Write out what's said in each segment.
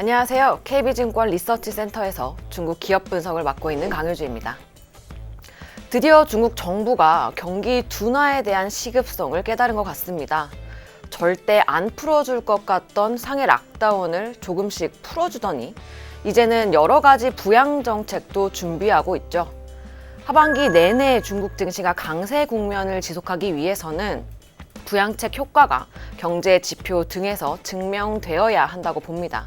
안녕하세요. KB증권 리서치센터에서 중국 기업 분석을 맡고 있는 강효주입니다. 드디어 중국 정부가 경기 둔화에 대한 시급성을 깨달은 것 같습니다. 절대 안 풀어줄 것 같던 상해 락다운을 조금씩 풀어주더니 이제는 여러 가지 부양 정책도 준비하고 있죠. 하반기 내내 중국 증시가 강세 국면을 지속하기 위해서는 부양책 효과가 경제 지표 등에서 증명되어야 한다고 봅니다.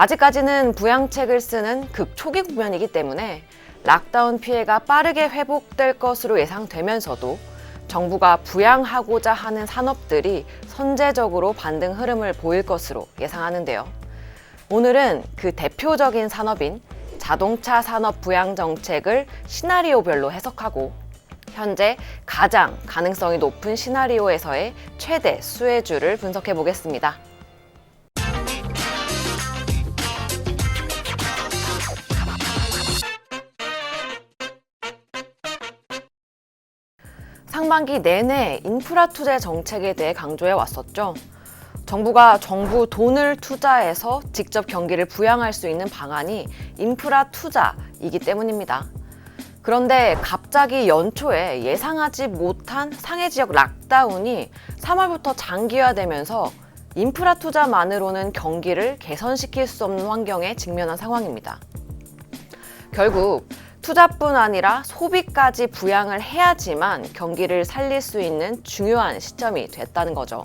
아직까지는 부양책을 쓰는 극초기 국면이기 때문에 락다운 피해가 빠르게 회복될 것으로 예상되면서도 정부가 부양하고자 하는 산업들이 선제적으로 반등 흐름을 보일 것으로 예상하는데요. 오늘은 그 대표적인 산업인 자동차 산업 부양 정책을 시나리오별로 해석하고 현재 가장 가능성이 높은 시나리오에서의 최대 수혜주를 분석해 보겠습니다. 상반기 내내 인프라 투자 정책에 대해 강조해 왔었죠. 정부가 정부 돈을 투자해서 직접 경기를 부양할 수 있는 방안이 인프라 투자이기 때문입니다. 그런데 갑자기 연초에 예상하지 못한 상해 지역 락다운이 3월부터 장기화되면서 인프라 투자만으로는 경기를 개선시킬 수 없는 환경에 직면한 상황입니다. 결국 투자뿐 아니라 소비까지 부양을 해야지만 경기를 살릴 수 있는 중요한 시점이 됐다는 거죠.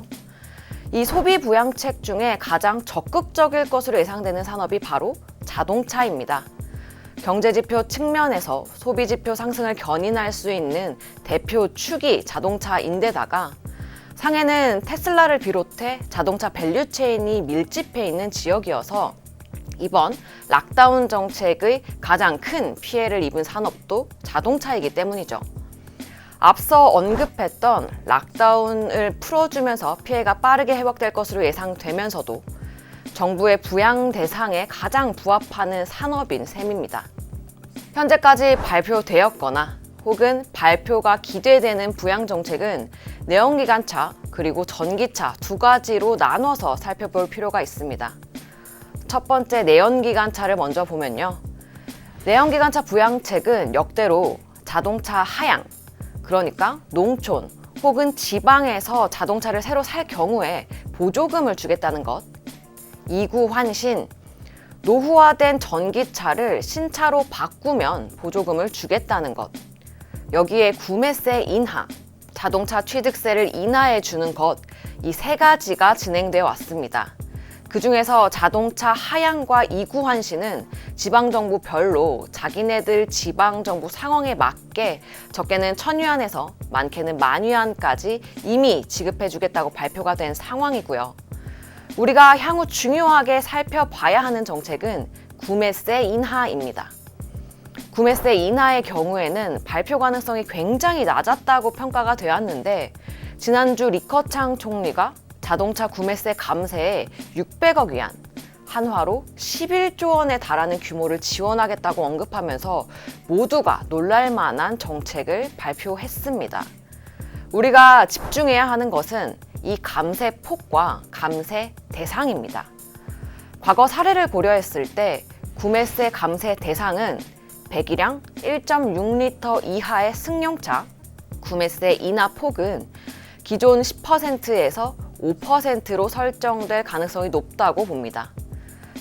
이 소비 부양책 중에 가장 적극적일 것으로 예상되는 산업이 바로 자동차입니다. 경제 지표 측면에서 소비 지표 상승을 견인할 수 있는 대표 축이 자동차인데다가 상해는 테슬라를 비롯해 자동차 밸류 체인이 밀집해 있는 지역이어서 이번 락다운 정책의 가장 큰 피해를 입은 산업도 자동차이기 때문이죠. 앞서 언급했던 락다운을 풀어주면서 피해가 빠르게 회복될 것으로 예상되면서도 정부의 부양 대상에 가장 부합하는 산업인 셈입니다. 현재까지 발표되었거나 혹은 발표가 기대되는 부양 정책은 내연기관차 그리고 전기차 두 가지로 나눠서 살펴볼 필요가 있습니다. 첫 번째 내연기관차를 먼저 보면요. 내연기관차 부양책은 역대로 자동차 하향, 그러니까 농촌 혹은 지방에서 자동차를 새로 살 경우에 보조금을 주겠다는 것. 이구 환신, 노후화된 전기차를 신차로 바꾸면 보조금을 주겠다는 것. 여기에 구매세 인하, 자동차 취득세를 인하해 주는 것, 이 세 가지가 진행되어 왔습니다. 그 중에서 자동차 하향과 이구 환시는 지방정부 별로 자기네들 지방정부 상황에 맞게 적게는 천위안에서 많게는 만위안까지 이미 지급해주겠다고 발표가 된 상황이고요. 우리가 향후 중요하게 살펴봐야 하는 정책은 구매세 인하입니다. 구매세 인하의 경우에는 발표 가능성이 굉장히 낮았다고 평가가 되었는데 지난주 리커창 총리가 자동차 구매세 감세에 600억 위안, 한화로 11조 원에 달하는 규모를 지원하겠다고 언급하면서 모두가 놀랄 만한 정책을 발표했습니다. 우리가 집중해야 하는 것은 이 감세 폭과 감세 대상입니다. 과거 사례를 고려했을 때 구매세 감세 대상은 배기량 1.6리터 이하의 승용차, 구매세 인하 폭은 기존 10%에서 5%로 설정될 가능성이 높다고 봅니다.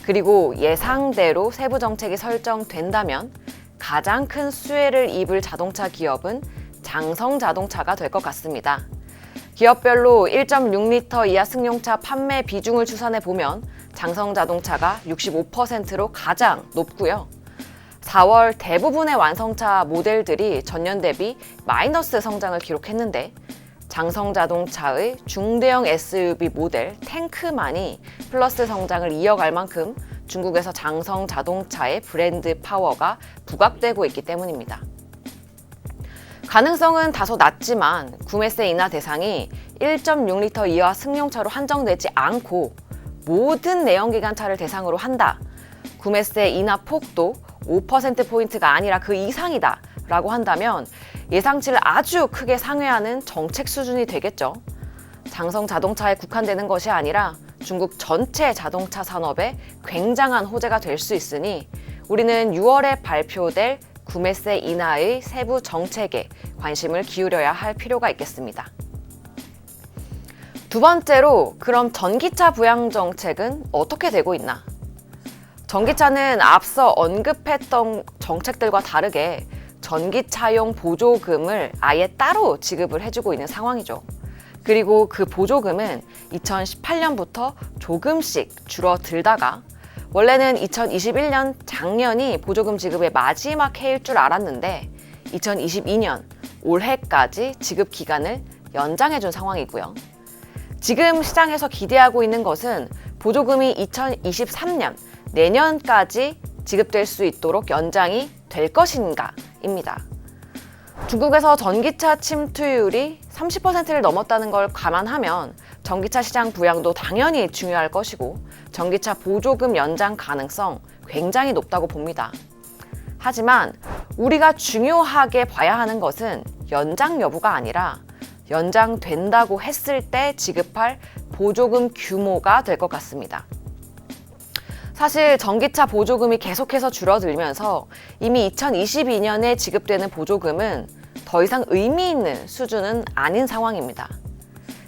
그리고 예상대로 세부 정책이 설정된다면 가장 큰 수혜를 입을 자동차 기업은 장성 자동차가 될 것 같습니다. 기업별로 1.6리터 이하 승용차 판매 비중을 추산해 보면 장성 자동차가 65%로 가장 높고요. 4월 대부분의 완성차 모델들이 전년 대비 마이너스 성장을 기록했는데 장성 자동차의 중대형 SUV 모델 탱크만이 플러스 성장을 이어갈 만큼 중국에서 장성 자동차의 브랜드 파워가 부각되고 있기 때문입니다. 가능성은 다소 낮지만 구매세 인하 대상이 1.6리터 이하 승용차로 한정되지 않고 모든 내연기관차를 대상으로 한다. 구매세 인하 폭도 5%포인트가 아니라 그 이상이다. 라고 한다면 예상치를 아주 크게 상회하는 정책 수준이 되겠죠. 장성 자동차에 국한되는 것이 아니라 중국 전체 자동차 산업에 굉장한 호재가 될 수 있으니 우리는 6월에 발표될 구매세 인하의 세부 정책에 관심을 기울여야 할 필요가 있겠습니다. 두 번째로 그럼 전기차 부양 정책은 어떻게 되고 있나? 전기차는 앞서 언급했던 정책들과 다르게 전기차용 보조금을 아예 따로 지급을 해주고 있는 상황이죠. 그리고 그 보조금은 2018년부터 조금씩 줄어들다가 원래는 2021년 작년이 보조금 지급의 마지막 해일 줄 알았는데 2022년 올해까지 지급 기간을 연장해 준 상황이고요. 지금 시장에서 기대하고 있는 것은 보조금이 2023년 내년까지 지급될 수 있도록 연장이 될 것인가 입니다. 중국에서 전기차 침투율이 30%를 넘었다는 걸 감안하면 전기차 시장 부양도 당연히 중요할 것이고 전기차 보조금 연장 가능성 굉장히 높다고 봅니다. 하지만 우리가 중요하게 봐야 하는 것은 연장 여부가 아니라 연장된다고 했을 때 지급할 보조금 규모가 될 것 같습니다. 사실 전기차 보조금이 계속해서 줄어들면서 이미 2022년에 지급되는 보조금은 더 이상 의미 있는 수준은 아닌 상황입니다.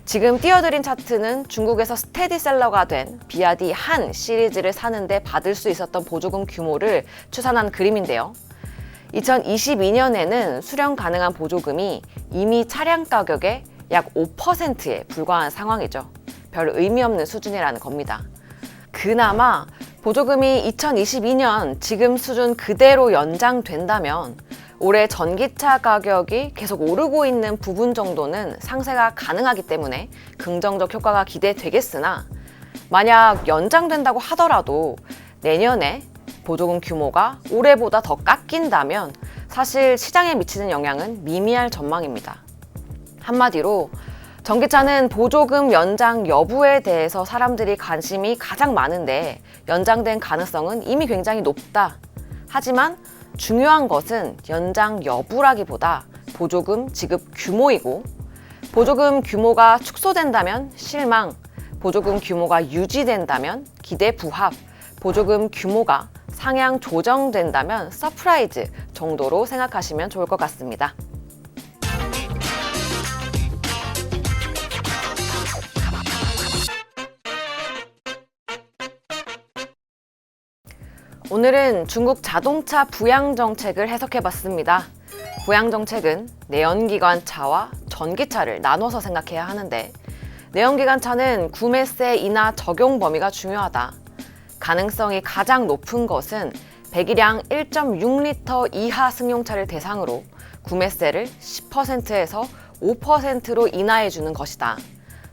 지금 띄워드린 차트는 중국에서 스테디셀러가 된 비아디 한 시리즈를 사는데 받을 수 있었던 보조금 규모를 추산한 그림인데요. 2022년에는 수령 가능한 보조금이 이미 차량 가격의 약 5%에 불과한 상황이죠. 별 의미 없는 수준이라는 겁니다. 그나마 보조금이 2022년 지금 수준 그대로 연장된다면 올해 전기차 가격이 계속 오르고 있는 부분 정도는 상세가 가능하기 때문에 긍정적 효과가 기대되겠으나 만약 연장된다고 하더라도 내년에 보조금 규모가 올해보다 더 깎인다면 사실 시장에 미치는 영향은 미미할 전망입니다. 한마디로 전기차는 보조금 연장 여부에 대해서 사람들이 관심이 가장 많은데 연장된 가능성은 이미 굉장히 높다. 하지만 중요한 것은 연장 여부라기보다 보조금 지급 규모이고 보조금 규모가 축소된다면 실망, 보조금 규모가 유지된다면 기대 부합, 보조금 규모가 상향 조정된다면 서프라이즈 정도로 생각하시면 좋을 것 같습니다. 오늘은 중국 자동차 부양 정책을 해석해 봤습니다. 부양 정책은 내연기관차와 전기차를 나눠서 생각해야 하는데 내연기관차는 구매세 인하 적용 범위가 중요하다. 가능성이 가장 높은 것은 배기량 1.6리터 이하 승용차를 대상으로 구매세를 10%에서 5%로 인하해 주는 것이다.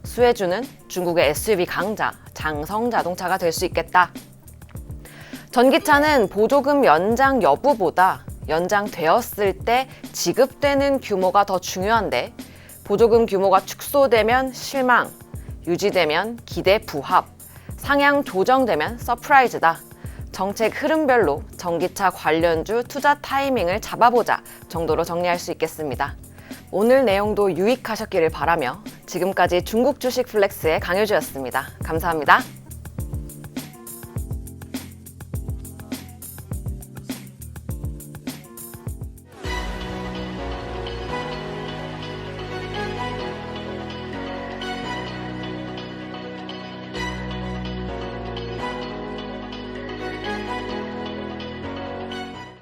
수혜주는 중국의 SUV 강자 장성 자동차가 될 수 있겠다. 전기차는 보조금 연장 여부보다 연장되었을 때 지급되는 규모가 더 중요한데 보조금 규모가 축소되면 실망, 유지되면 기대 부합, 상향 조정되면 서프라이즈다. 정책 흐름별로 전기차 관련주 투자 타이밍을 잡아보자 정도로 정리할 수 있겠습니다. 오늘 내용도 유익하셨기를 바라며 지금까지 중국 주식 플렉스의 강효주였습니다. 감사합니다.